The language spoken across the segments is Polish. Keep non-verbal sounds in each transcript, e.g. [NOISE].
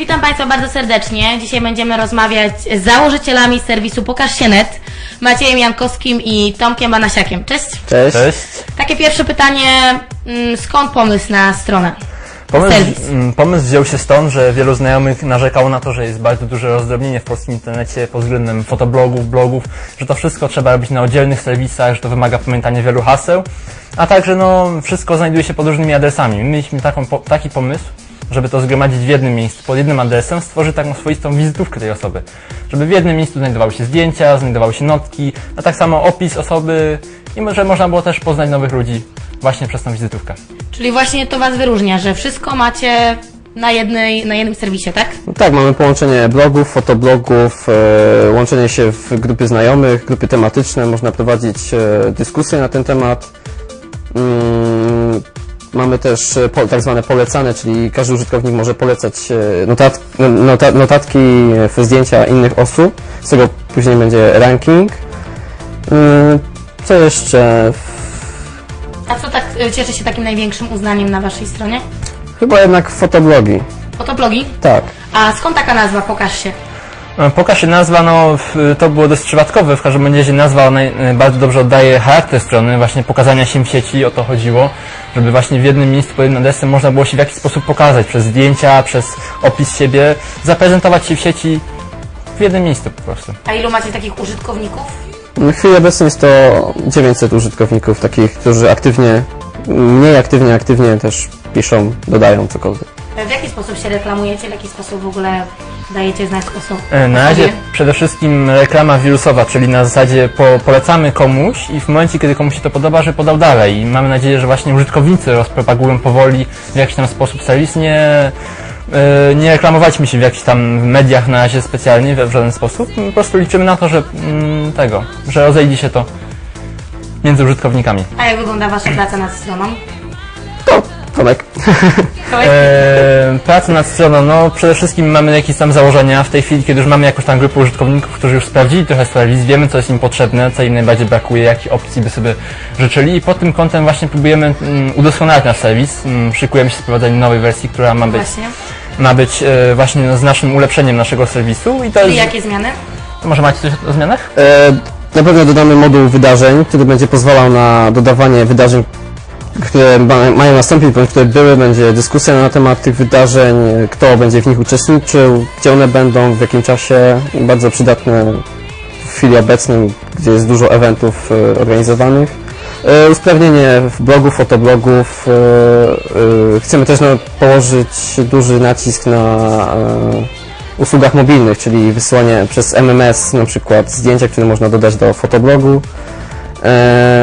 Witam Państwa bardzo serdecznie. Dzisiaj będziemy rozmawiać z założycielami serwisu Pokaż się net, Maciejem Jankowskim i Tomkiem Banasiakiem. Cześć. Cześć. Cześć. Takie pierwsze pytanie, mm, skąd pomysł na stronę? Pomysł, Serwis. mm, pomysł wziął się stąd, że wielu znajomych narzekało na to, że jest bardzo duże rozdrobnienie w polskim internecie pod względem fotoblogów, blogów, że to wszystko trzeba robić na oddzielnych serwisach, że to wymaga pamiętania wielu haseł, a także no, wszystko znajduje się pod różnymi adresami. My mieliśmy taką, po, taki pomysł, żeby to zgromadzić w jednym miejscu, pod jednym adresem, stworzyć taką swoistą wizytówkę tej osoby. Żeby w jednym miejscu znajdowały się zdjęcia, znajdowały się notki, a tak samo opis osoby i że można było też poznać nowych ludzi właśnie przez tą wizytówkę. Czyli właśnie to Was wyróżnia, że wszystko macie na, jednej, na jednym serwisie, tak? No tak, mamy połączenie blogów, fotoblogów, e, łączenie się w grupy znajomych, grupy tematyczne, można prowadzić e, dyskusje na ten temat. Mm, mamy też e, po, tak zwane polecane, czyli każdy użytkownik może polecać e, notat, nota, notatki, e, zdjęcia innych osób, z tego później będzie ranking. Mm, co jeszcze? A co tak y, cieszy się takim największym uznaniem na Waszej stronie? Chyba jednak fotoblogi. Fotoblogi? Tak. A skąd taka nazwa Pokaż się? E, Pokaż się nazwa, no to było dość przypadkowe, w każdym razie nazwa e, bardzo dobrze oddaje charakter strony, właśnie pokazania się w sieci, o to chodziło, żeby właśnie w jednym miejscu pod jednym adresem można było się w jakiś sposób pokazać, przez zdjęcia, przez opis siebie, zaprezentować się w sieci w jednym miejscu po prostu. A ilu macie takich użytkowników? W chwili obecnej jest to 900 użytkowników, takich, którzy aktywnie, mniej aktywnie, aktywnie też piszą, dodają cokolwiek. W jaki sposób się reklamujecie? W jaki sposób w ogóle dajecie znać osób? E, Na razie przede wszystkim reklama wirusowa, czyli na zasadzie po, polecamy komuś i w momencie, kiedy komuś się to podoba, że podał dalej. I mamy nadzieję, że właśnie użytkownicy rozpropagują powoli w jakiś tam sposób serwis. Nie, e, nie reklamowaliśmy się w jakichś tam mediach na razie specjalnie, w, żaden sposób. Po prostu liczymy na to, że mm, tego, że rozejdzie się to między użytkownikami. A jak wygląda Wasza praca nad stroną? To Tomek. E, praca nad stroną, no przede wszystkim mamy jakieś tam założenia. W tej chwili, kiedy już mamy jakąś tam grupę użytkowników, którzy już sprawdzili trochę serwis, wiemy co jest im potrzebne, co im najbardziej brakuje, jakie opcji by sobie życzyli i pod tym kątem właśnie próbujemy mm, udoskonalać nasz serwis. Mm, szykujemy się z nowej wersji, która ma być, Właśnie. ma być e, właśnie z naszym ulepszeniem naszego serwisu i to Czyli jest... jakie zmiany? Może macie coś o zmianach? E, na pewno dodamy moduł wydarzeń, który będzie pozwalał na dodawanie wydarzeń, które ma, mają nastąpić, bądź które były. Będzie dyskusja na temat tych wydarzeń, kto będzie w nich uczestniczył, gdzie one będą, w jakim czasie. Bardzo przydatne w chwili obecnej, gdzie jest dużo eventów e, organizowanych. E, usprawnienie blogów, fotoblogów. E, chcemy też no, położyć duży nacisk na usługach mobilnych, czyli wysyłanie przez MMS na przykład zdjęcia, które można dodać do fotoblogu,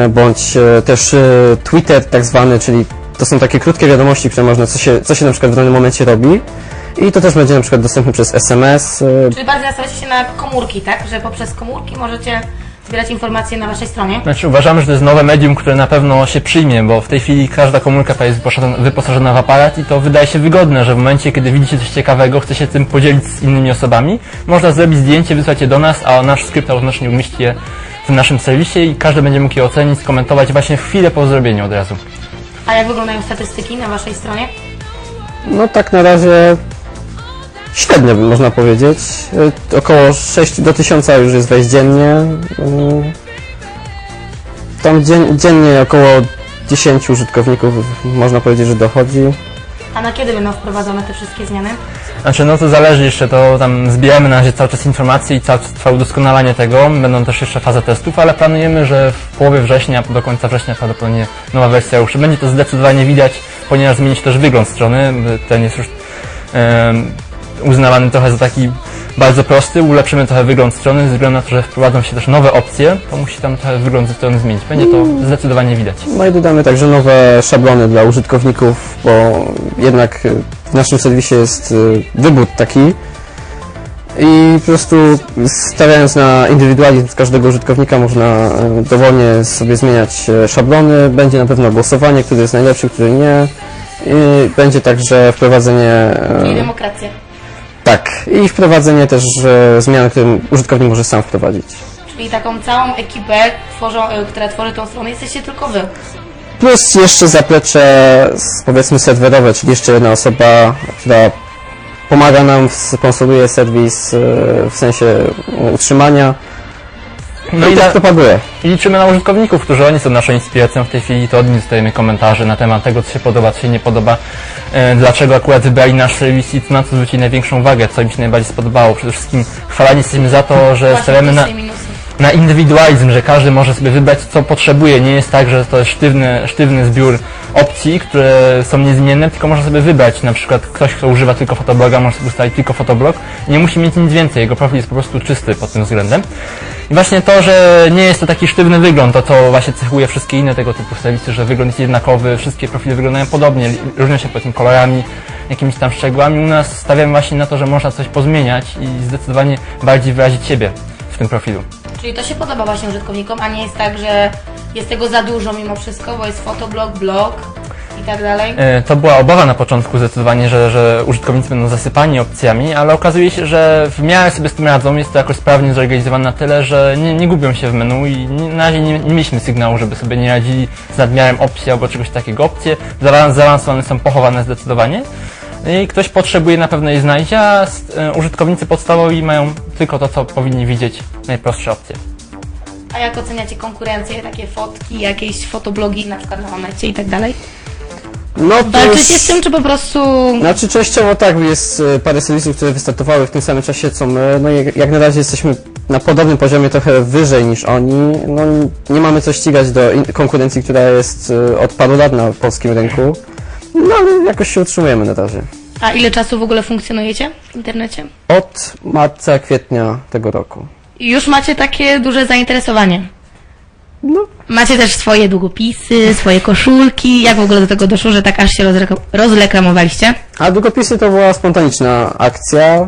bądź e, też e, Twitter tak zwany, czyli to są takie krótkie wiadomości, które można, co się, co się na przykład w danym momencie robi i to też będzie na przykład dostępne przez SMS. e, Czyli bardziej nastawiacie się na komórki, tak? Że poprzez komórki możecie zbierać informacje na Waszej stronie? Znaczy uważamy, że to jest nowe medium, które na pewno się przyjmie, bo w tej chwili każda komórka ta jest wyposażona- w aparat i to wydaje się wygodne, że w momencie, kiedy widzicie coś ciekawego, chce się tym podzielić z innymi osobami, można zrobić zdjęcie, wysłać je do nas, a nasz skrypt automatycznie umieści je w naszym serwisie i każdy będzie mógł je ocenić, skomentować właśnie w chwilę po zrobieniu od razu. A jak wyglądają statystyki na Waszej stronie? No tak na razie średnio można powiedzieć. E, Około 6 do 1000 już jest wejść dziennie. Mm, Tam dzien, dziennie około 10 użytkowników można powiedzieć, że dochodzi. A na kiedy będą wprowadzone te wszystkie zmiany? Znaczy, no to zależy jeszcze, to tam zbieramy na razie cały czas informacje i cały czas trwa udoskonalanie tego. Będą też jeszcze faza testów, ale planujemy, że w połowie września, do końca września prawdopodobnie nowa wersja ruszy. Będzie to zdecydowanie widać, ponieważ zmieni się też wygląd strony. Ten jest już em, uznawany trochę za taki bardzo prosty. Ulepszymy trochę wygląd strony, ze względu na to, że wprowadzą się też nowe opcje, to musi tam trochę wygląd ze strony zmienić. Będzie to zdecydowanie widać. No i dodamy także nowe szablony dla użytkowników, bo jednak y, w naszym serwisie jest y, wybór taki i po prostu stawiając na indywidualizm każdego użytkownika można y, dowolnie sobie zmieniać szablony. Będzie na pewno głosowanie, który jest najlepszy, który nie. I będzie także wprowadzenie y, demokracja. Tak i wprowadzenie też y, zmian, które użytkownik może sam wprowadzić. Czyli taką całą ekipę, tworzą, y, która tworzy tą stronę, jesteście tylko Wy. Plus jeszcze zaplecze s- powiedzmy serwerowe, czyli jeszcze jedna osoba, która pomaga nam, sponsoruje serwis e, w sensie e, utrzymania. No i i tak na- propaguje. I liczymy na użytkowników, którzy oni są naszą inspiracją w tej chwili, to od nich dostajemy komentarze na temat tego, co się podoba, co się nie podoba, e, dlaczego akurat wybrali nasz serwis i na co zwrócili największą uwagę, co im się najbardziej spodobało. Przede wszystkim chwalani jesteśmy za to, że stawiamy na, minusy. Na indywidualizm, że każdy może sobie wybrać, co potrzebuje. Nie jest tak, że to jest sztywny, sztywny zbiór opcji, które są niezmienne, tylko można sobie wybrać. Na przykład ktoś, kto używa tylko fotobloga, może sobie ustawić tylko fotoblog nie musi mieć nic więcej. Jego profil jest po prostu czysty pod tym względem. I właśnie to, że nie jest to taki sztywny wygląd, to co właśnie cechuje wszystkie inne tego typu serwisy, że wygląd jest jednakowy, wszystkie profile wyglądają podobnie, różnią się powiedzmy kolorami, jakimiś tam szczegółami. U nas stawiamy właśnie na to, że można coś pozmieniać i zdecydowanie bardziej wyrazić siebie w tym profilu. Czyli to się podoba właśnie użytkownikom, a nie jest tak, że jest tego za dużo mimo wszystko, bo jest fotoblog, blog i tak dalej. E, To była obawa na początku zdecydowanie, że, że użytkownicy będą zasypani opcjami, ale okazuje się, że w miarę sobie z tym radzą, jest to jakoś sprawnie zorganizowane na tyle, że nie, nie gubią się w menu i nie, na razie nie, nie mieliśmy sygnału, żeby sobie nie radzili z nadmiarem opcji albo czegoś takiego. Opcje zaawan- zaawansowane są pochowane zdecydowanie i ktoś potrzebuje na pewno je znajdzie, a e, użytkownicy podstawowi mają tylko to, co powinni widzieć, najprostsze opcje. A jak oceniacie konkurencję, takie fotki, jakieś fotoblogi na przykład na Onecie i tak dalej? No to Walczycie jest- z tym, czy po prostu... Znaczy częściowo tak, jest e, parę serwisów, które wystartowały w tym samym czasie co my, no jak- jak na razie jesteśmy na podobnym poziomie, trochę wyżej niż oni, no nie mamy co ścigać do konkurencji, która jest e, od paru lat na polskim rynku, no ale jakoś się utrzymujemy na razie. A ile czasu w ogóle funkcjonujecie w internecie? Od marca, kwietnia tego roku. Już macie takie duże zainteresowanie. No, Macie też swoje długopisy, swoje koszulki. Jak w ogóle do tego doszło, że tak aż się rozreka- rozreklamowaliście? a długopisy to była spontaniczna akcja,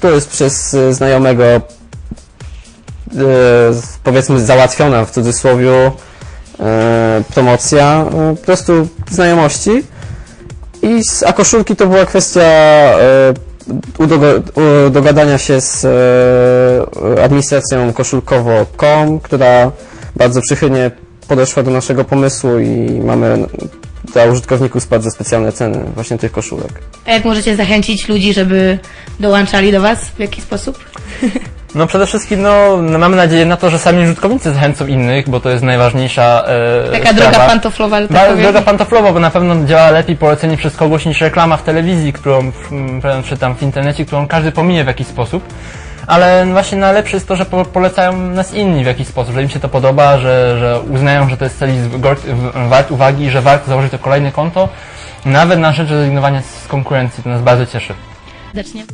to jest przez znajomego e, powiedzmy załatwiona w cudzysłowie e, promocja, e, po prostu znajomości. I z, a koszulki to była kwestia e, dogadania się z e, administracją koszulkowo.com, która bardzo przychylnie podeszła do naszego pomysłu i mamy dla użytkowników bardzo specjalne ceny właśnie tych koszulek. A jak możecie zachęcić ludzi, żeby dołączali do Was? W jaki sposób? [LAUGHS] No przede wszystkim no, no, mamy nadzieję na to, że sami użytkownicy zachęcą innych, bo to jest najważniejsza e, Taka sprawa. droga pantoflowa, że tak Ba- powiem. droga pantoflowa, bo na pewno działa lepiej polecenie przez kogoś niż reklama w telewizji, którą mm, czy tam w internecie, którą każdy pominie w jakiś sposób. Ale właśnie najlepsze jest to, że po, polecają nas inni w jakiś sposób, że im się to podoba, że, że uznają, że to jest w- wart uwagi i że warto założyć to kolejne konto. Nawet na rzecz rezygnowania z konkurencji, to nas bardzo cieszy. Serdecznie.